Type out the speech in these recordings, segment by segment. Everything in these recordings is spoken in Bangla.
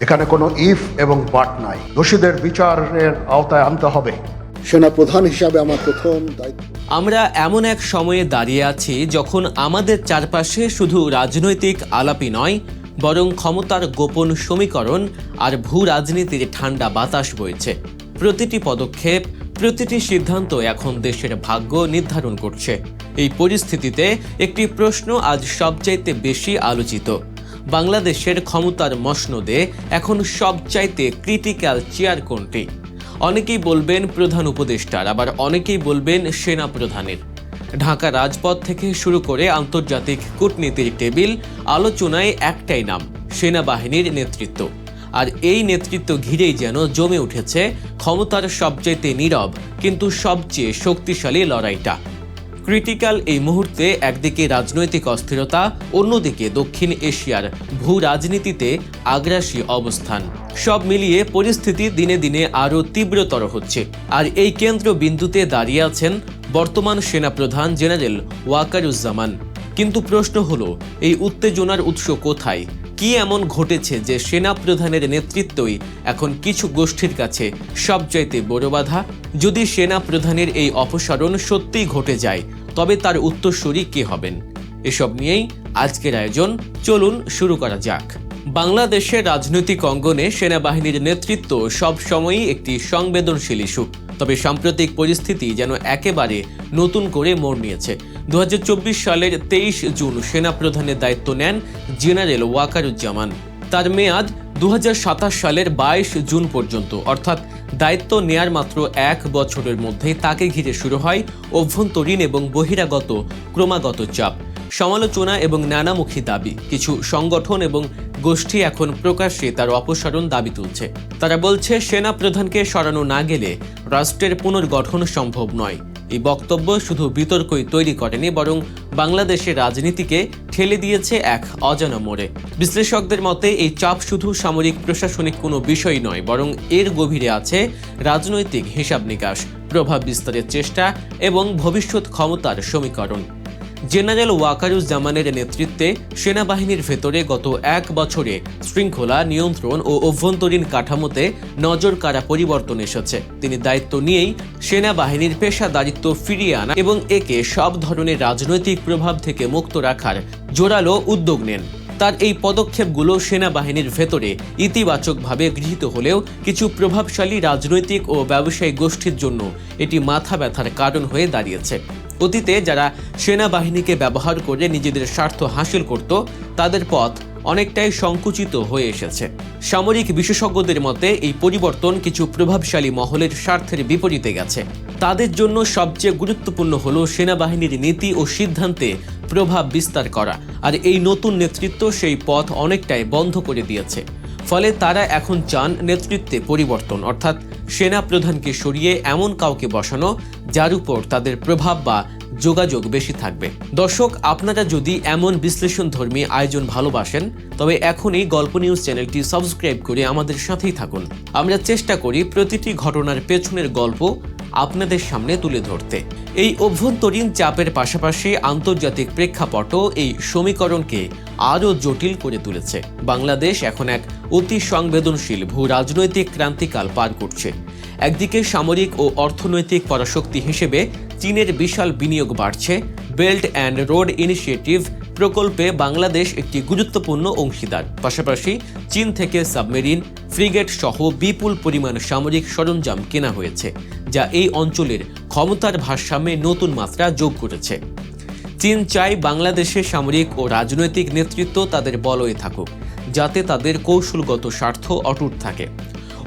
এখানে কোনো ইফ এবং বাট নাই। দোষীদের বিচারের আওতায় আনতে হবে। সেনা প্রধান হিসাবে আমার প্রথম দায়িত্ব। আমরা এমন এক সময়ে দাঁড়িয়ে আছি যখন আমাদের চারপাশে শুধু রাজনৈতিক আলাপই নয় বরং ক্ষমতার গোপন সমীকরণ আর ভূ রাজনীতির ঠান্ডা বাতাস বইছে। প্রতিটি পদক্ষেপ প্রতিটি সিদ্ধান্ত এখন দেশের ভাগ্য নির্ধারণ করছে। এই পরিস্থিতিতে একটি প্রশ্ন আজ সবচাইতে বেশি আলোচিত। বাংলাদেশের ক্ষমতার মসনদে এখন সবচাইতে ক্রিটিক্যাল চেয়ার কোনটি? অনেকেই বলবেন প্রধান উপদেষ্টার, আবার অনেকেই বলবেন সেনা প্রধানের। ঢাকা রাজপথ থেকে শুরু করে আন্তর্জাতিক কূটনীতির টেবিল, আলোচনায় একটাই নাম, সেনাবাহিনীর নেতৃত্ব। আর এই নেতৃত্ব ঘিরেই যেন জমে উঠেছে ক্ষমতার সবচাইতে নীরব, কিন্তু সবচেয়ে শক্তিশালী লড়াইটা। ক্রিটিক্যাল এই মুহূর্তে একদিকে রাজনৈতিক অস্থিরতা, অন্যদিকে দক্ষিণ এশিয়ার ভূ রাজনীতিতে আগ্রাসী অবস্থান। সব মিলিয়ে পরিস্থিতি দিনে দিনে আরও তীব্রতর হচ্ছে। আর এই কেন্দ্রবিন্দুতে দাঁড়িয়ে আছেন বর্তমান সেনাপ্রধান জেনারেল ওয়াকারুজ্জামান। কিন্তু প্রশ্ন হলো, এই উত্তেজনার উৎস কোথায়? কি এমন ঘটেছে যে সেনা প্রধানের নেতৃত্বই এখন কিছু গোষ্ঠীর কাছে সবচাইতে বড় বাধা? যদি সেনা প্রধানের এই অপসারণ সত্যিই ঘটে যায়, তবে তার উত্তরসূরি কে হবেন? এসব নিয়েই আজকের আয়োজন। চলুন শুরু করা যাক। বাংলাদেশের রাজনৈতিক অঙ্গনে সেনাবাহিনীর নেতৃত্ব সবসময়ই একটি সংবেদনশীল ইস্যু। তবে সাম্প্রতিক পরিস্থিতি যেন একেবারে নতুন করে মোড় নিয়েছে। দু হাজার চব্বিশ সালের তেইশ জুন সেনাপ্রধানের দায়িত্ব নেন জেনারেল ওয়াকারুজ্জামান। তার মেয়াদ দু হাজার সাতাশ সালের বাইশ জুন পর্যন্ত, অর্থাৎ দায়িত্ব নেয়ার মাত্র এক বছরের মধ্যে তাকে ঘিরে শুরু হয় অভ্যন্তরীণ এবং বহিরাগত ক্রমাগত চাপ। সমালোচনা এবং নানামুখী দাবি, কিছু সংগঠন এবং গোষ্ঠী এখন প্রকাশ্যে তার অপসারণ দাবি তুলছে। তারা বলছে সেনা প্রধানকে সরানো না গেলে রাষ্ট্রের পুনর্গঠন সম্ভব নয়। এই বক্তব্য শুধু বিতর্কই তৈরি করেনি, বরং বাংলাদেশের রাজনীতিকে ঠেলে দিয়েছে এক অজানা মোড়ে। বিশ্লেষকদের মতে, এই চাপ শুধু সামরিক প্রশাসনিক কোনো বিষয় নয়, বরং এর গভীরে আছে রাজনৈতিক হিসাব নিকাশ প্রভাব বিস্তারের চেষ্টা এবং ভবিষ্যৎ ক্ষমতার সমীকরণ। জেনারেল ওয়াকারুজ্জামানের নেতৃত্বে সেনাবাহিনীর ভেতরে গত এক বছরে শৃঙ্খলা নিয়ন্ত্রণ ও অভ্যন্তরীণ কাঠামোতে নজর কাড়া পরিবর্তন এসেছে। তিনি দায়িত্ব নিয়েই সেনাবাহিনীর পেশাদারিত্ব ফিরিয়ে আনা এবং একে সব ধরনের রাজনৈতিক প্রভাব থেকে মুক্ত রাখার জোরালো উদ্যোগ নেন। তার এই পদক্ষেপগুলো সেনাবাহিনীর ভেতরে ইতিবাচকভাবে গৃহীত হলেও কিছু প্রভাবশালী রাজনৈতিক ও ব্যবসায়িক গোষ্ঠীর জন্য এটি মাথা ব্যথার কারণ হয়ে দাঁড়িয়েছে। অতীতে যারা সেনাবাহিনীকে ব্যবহার করে নিজেদের স্বার্থ হাসিল করত, তাদের পথ অনেকটাই সংকুচিত হয়ে এসেছে। সামরিক বিশেষজ্ঞদের মতে, এই পরিবর্তন কিছু প্রভাবশালী মহলের স্বার্থের বিপরীতে গেছে। তাদের জন্য সবচেয়ে গুরুত্বপূর্ণ হল সেনাবাহিনীর নীতি ও সিদ্ধান্তে প্রভাব বিস্তার করা, আর এই নতুন নেতৃত্ব সেই পথ অনেকটাই বন্ধ করে দিয়েছে। ফলে তারা এখন চান নেতৃত্বে পরিবর্তন, অর্থাৎ সেনা প্রধানকে সরিয়ে এমন কাউকে বসানো যার উপর তাদের প্রভাব বা যোগাযোগ বেশি থাকবে। দর্শক, আপনারা যদি এমন বিশ্লেষণধর্মী আয়োজন ভালোবাসেন, তবে এখনই গল্প নিউজ চ্যানেলটি সাবস্ক্রাইব করে আমাদের সাথেই থাকুন। আমরা চেষ্টা করি প্রতিটি ঘটনার পেছনের গল্প আপনাদের সামনে তুলে ধরতে। এই অভ্যন্তরীণ চাপের পাশাপাশি আন্তর্জাতিক প্রেক্ষাপটও এই সমীকরণকে আরও জটিল করে তুলেছে। বাংলাদেশ এখন এক অতি সংবেদনশীল ভূ রাজনৈতিক ক্রান্তিকাল পার করছে। একদিকে সামরিক ও অর্থনৈতিক পরাশক্তি হিসেবে চীনের বিশাল বিনিয়োগ বাড়ছে। বেল্ট অ্যান্ড রোড ইনিশিয়েটিভ প্রকল্পে বাংলাদেশ একটি গুরুত্বপূর্ণ অংশীদার। পাশাপাশি চীন থেকে সাবমেরিন, ফ্রিগেট সহ বিপুল পরিমাণ সামরিক সরঞ্জাম কেনা হয়েছে, যা এই অঞ্চলের ক্ষমতার ভারসাম্যে নতুন মাত্রা যোগ করেছে। চীন চায় বাংলাদেশের সামরিক ও রাজনৈতিক নেতৃত্ব তাদের বলয়ে থাকুক, যাতে তাদের কৌশলগত স্বার্থ অটুট থাকে।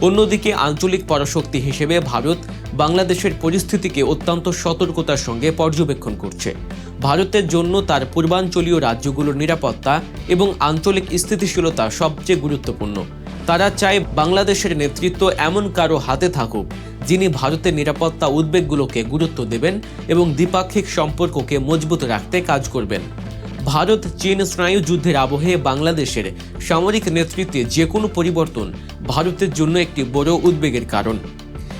অন্যদিকে, আঞ্চলিক পরাশক্তি হিসেবে ভারত বাংলাদেশের পরিস্থিতিকে অত্যন্ত সতর্কতার সঙ্গে পর্যবেক্ষণ করছে। ভারতের জন্য তার পূর্বাঞ্চলীয় রাজ্যগুলোর নিরাপত্তা এবং আঞ্চলিক স্থিতিশীলতা সবচেয়ে গুরুত্বপূর্ণ। তারা চায় বাংলাদেশের নেতৃত্ব এমন কারও হাতে থাকুক, যিনি ভারতের নিরাপত্তা উদ্বেগগুলোকে গুরুত্ব দেবেন এবং দ্বিপাক্ষিক সম্পর্ককে মজবুত রাখতে কাজ করবেন। ভারত, চীন স্নায়ু যুদ্ধের আবহে বাংলাদেশের সামরিক নেতৃত্বে যে কোনো পরিবর্তন ভারতের জন্য একটি বড় উদ্বেগের কারণ।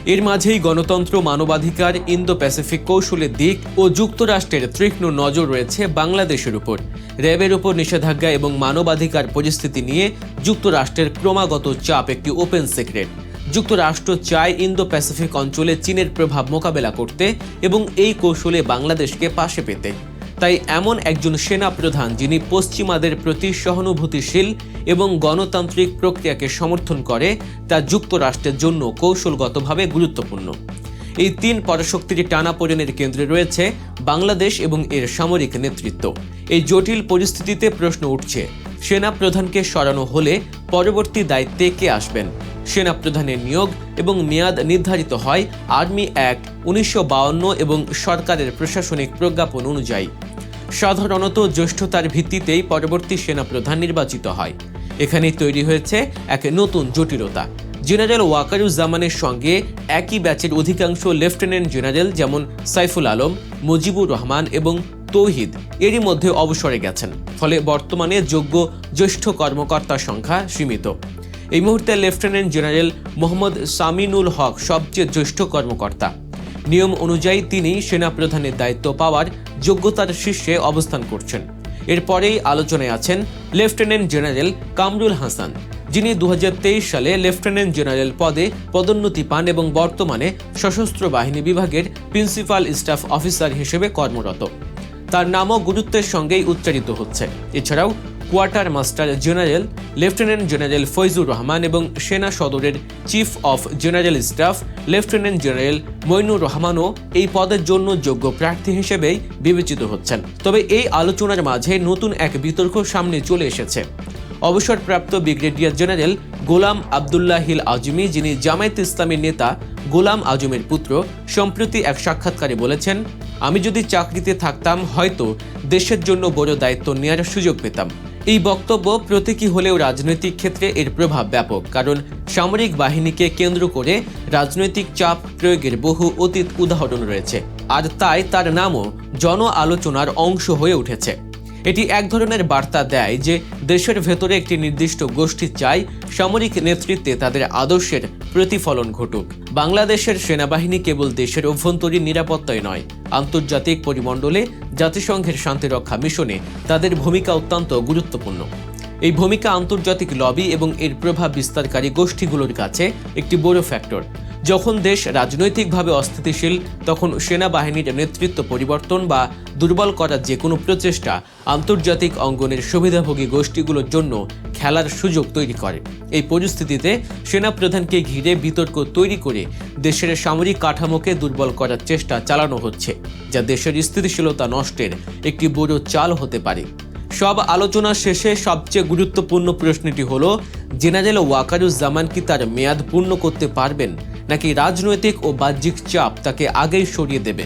এর মাঝেই গণতন্ত্র, মানবাধিকার ইন্দো প্যাসিফিক কৌশলের দিক ও যুক্তরাষ্ট্রের তীক্ষ্ণ নজর রয়েছে বাংলাদেশের উপর। র্যাবের উপর নিষেধাজ্ঞা এবং মানবাধিকার পরিস্থিতি নিয়ে যুক্তরাষ্ট্রের ক্রমাগত চাপ একটি ওপেন সিক্রেট। যুক্তরাষ্ট্র চায় ইন্দো প্যাসিফিক অঞ্চলে চীনের প্রভাব মোকাবেলা করতে এবং এই কৌশলে বাংলাদেশকে পাশে পেতে। তাই এমন একজন সেনা প্রধান যিনি পশ্চিমাদের প্রতি সহানুভূতিশীল এবং গণতান্ত্রিক প্রক্রিয়াকে সমর্থন করে, তা যুক্তরাষ্ট্রের জন্য কৌশলগতভাবে গুরুত্বপূর্ণ। এই তিন পরাশক্তির টানাপোড়েনের কেন্দ্রে রয়েছে বাংলাদেশ এবং এর সামরিক নেতৃত্ব। এই জটিল পরিস্থিতিতে প্রশ্ন উঠছে সেনা প্রধানকে সরানো হলে পরবর্তী দায়িত্বে কে আসবেন? সেনা প্রধানের নিয়োগ এবং মেয়াদ নির্ধারিত হয় আর্মি অ্যাক্ট উনিশশো এবং সরকারের প্রশাসনিক প্রজ্ঞাপন অনুযায়ী। সাধারণত জ্যেষ্ঠতার ভিত্তিতেই পরবর্তী সেনাপ্রধান নির্বাচিত হয়। এখানে তৈরি হয়েছে এক নতুন জটিলতা। জেনারেল ওয়াকারুজ্জামানের সঙ্গে একই ব্যাচের অধিকাংশ লেফটেন্যান্ট জেনারেল যেমন সাইফুল আলম, মুজিবুর রহমান এবং তৌহিদ এরই মধ্যে অবসরে গেছেন। ফলে বর্তমানে যোগ্য জ্যেষ্ঠ কর্মকর্তার সংখ্যা সীমিত। এই মুহূর্তে লেফটেন্যান্ট জেনারেল মোহাম্মদ সামিনুল হক সবচেয়ে জ্যেষ্ঠ কর্মকর্তা। নিয়ম অনুযায়ী তিনি সেনা প্রধানের দায়িত্ব পাওয়ার যোগ্যতার শীর্ষে অবস্থান করছেন। এরপরেই আলোচনায় আছেন লেফটেন্যান্ট জেনারেল কামরুল হাসান, যিনি দু হাজার তেইশ সালে লেফটেন্যান্ট জেনারেল পদে পদোন্নতি পান এবং বর্তমানে সশস্ত্র বাহিনী বিভাগের প্রিন্সিপাল স্টাফ অফিসার হিসেবে কর্মরত। তার নামও গুরুত্বের সঙ্গেই উচ্চারিত হচ্ছে। এছাড়াও quarter master general, lieutenant general Faizur Rahman এবং সেনা সদরের chief of general staff, lieutenant general Moinur রহমানও এই পদের জন্য যোগ্য প্রার্থী হিসেবেই বিবেচিত হচ্ছেন। তবে এই আলোচনার মাঝে নতুন এক বিতর্ক সামনে চলে এসেছে। অবসরপ্রাপ্ত ব্রিগেডিয়ার জেনারেল গোলাম আবদুল্লাহ হিল আজমি, যিনি জামায়াত ইসলামীর নেতা, গোলাম আজমের পুত্র, সম্প্রতি এক সাক্ষাৎকারে বলেছেন, আমি যদি চাকরিতে থাকতাম, হয়তো দেশের জন্য বড় দায়িত্ব নেওয়ার সুযোগ পেতাম। এই বক্তব্য প্রতীকী হলেও রাজনৈতিক ক্ষেত্রে এর প্রভাব ব্যাপক, কারণ সামরিক বাহিনীকে কেন্দ্র করে রাজনৈতিক চাপ প্রয়োগের বহু অতীত উদাহরণ রয়েছে। আর তাই তার নামও জন আলোচনার অংশ হয়ে উঠেছে। এটি এক ধরনের বার্তা দেয় যে দেশের ভেতরে একটি নির্দিষ্ট গোষ্ঠী চায় সামরিক নেতৃত্বে তাদের আদর্শের প্রতিফলন ঘটুক। বাংলাদেশের সেনাবাহিনী কেবল দেশের অভ্যন্তরীণ নিরাপত্তায় নয়, আন্তর্জাতিক পরিমণ্ডলে, জাতিসংঘের শান্তিরক্ষা মিশনে তাদের ভূমিকা অত্যন্ত গুরুত্বপূর্ণ। এই ভূমিকা আন্তর্জাতিক লবি এবং এর প্রভাব বিস্তারকারী গোষ্ঠীগুলোর কাছে একটি বড় ফ্যাক্টর। যখন দেশ রাজনৈতিকভাবে অস্থিতিশীল, তখন সেনাবাহিনীর নেতৃত্ব পরিবর্তন বা দুর্বল করার যে কোনো প্রচেষ্টা আন্তর্জাতিক অঙ্গনের সুবিধাভোগী গোষ্ঠীগুলোর জন্য খেলার সুযোগ তৈরি করে। এই পরিস্থিতিতে সেনাপ্রধানকে ঘিরে বিতর্ক তৈরি করে দেশের সামরিক কাঠামোকে দুর্বল করার চেষ্টা চালানো হচ্ছে, যা দেশের স্থিতিশীলতা নষ্টের একটি বড় চাল হতে পারে। সব আলোচনা শেষে সবচেয়ে গুরুত্বপূর্ণ প্রশ্নটি হলো, জেনারেল ওয়াকারুজ্জামান কি তার মেয়াদ পূর্ণ করতে পারবেন? নাকি রাজনৈতিক ও বাহ্যিক চাপ তাকে আগেই সরিয়ে দেবে?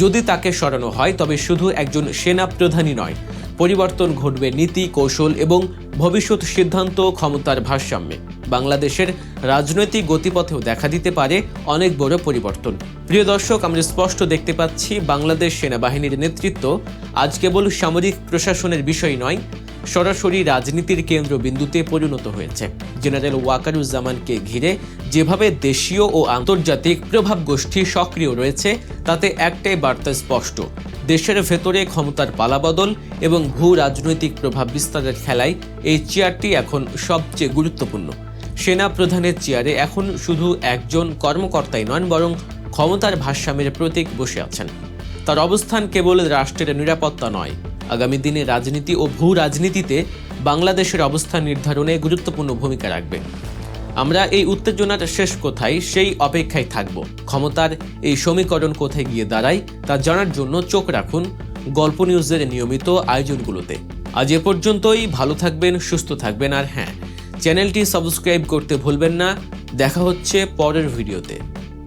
যদি তাকে সরানো হয়, তবে শুধু একজন সেনা প্রধানই নয়। পরিবর্তন ঘটবে নীতি, কৌশল এবং ভবিষ্যৎ সিদ্ধান্ত ক্ষমতার ভারসাম্যে। বাংলাদেশের রাজনৈতিক গতিপথেও দেখা দিতে পারে অনেক বড় পরিবর্তন। প্রিয় দর্শক, আমরা স্পষ্ট দেখতে পাচ্ছি বাংলাদেশ সেনাবাহিনীর নেতৃত্ব আজ কেবল সামরিক প্রশাসনের বিষয় নয় সরাসরি রাজনীতির কেন্দ্রবিন্দুতে পরিণত হয়েছে। জেনারেল ওয়াকারুজ্জামানকে ঘিরে যেভাবে দেশীয় ও আন্তর্জাতিক প্রভাব গোষ্ঠী সক্রিয় রয়েছে, তাতে একটাই বার্তা স্পষ্ট। দেশের ভেতরে ক্ষমতার পালাবদল এবং ভূ রাজনৈতিক প্রভাব বিস্তারের খেলায় এই চেয়ারটি এখন সবচেয়ে গুরুত্বপূর্ণ। সেনা প্রধানের চেয়ারে এখন শুধু একজন কর্মকর্তাই নন, বরং ক্ষমতার ভারসাম্যের প্রতীক বসে আছেন। তার অবস্থান কেবল রাষ্ট্রের নিরাপত্তা নয় আগামী দিনে রাজনীতি ও ভূ রাজনীতিতে বাংলাদেশের অবস্থান নির্ধারণে গুরুত্বপূর্ণ ভূমিকা রাখবে। আমরা এই উত্তেজনার শেষ কোথায়? সেই অপেক্ষায় থাকব। ক্ষমতার এই সমীকরণ কোথায় গিয়ে দাঁড়ায়, তা জানার জন্য চোখ রাখুন গল্প নিউজের নিয়মিত আয়োজনগুলোতে। আজ এ পর্যন্তই, ভালো থাকবেন, সুস্থ থাকবেন, আর হ্যাঁ চ্যানেলটি সাবস্ক্রাইব করতে ভুলবেন না। দেখা হচ্ছে পরের ভিডিওতে।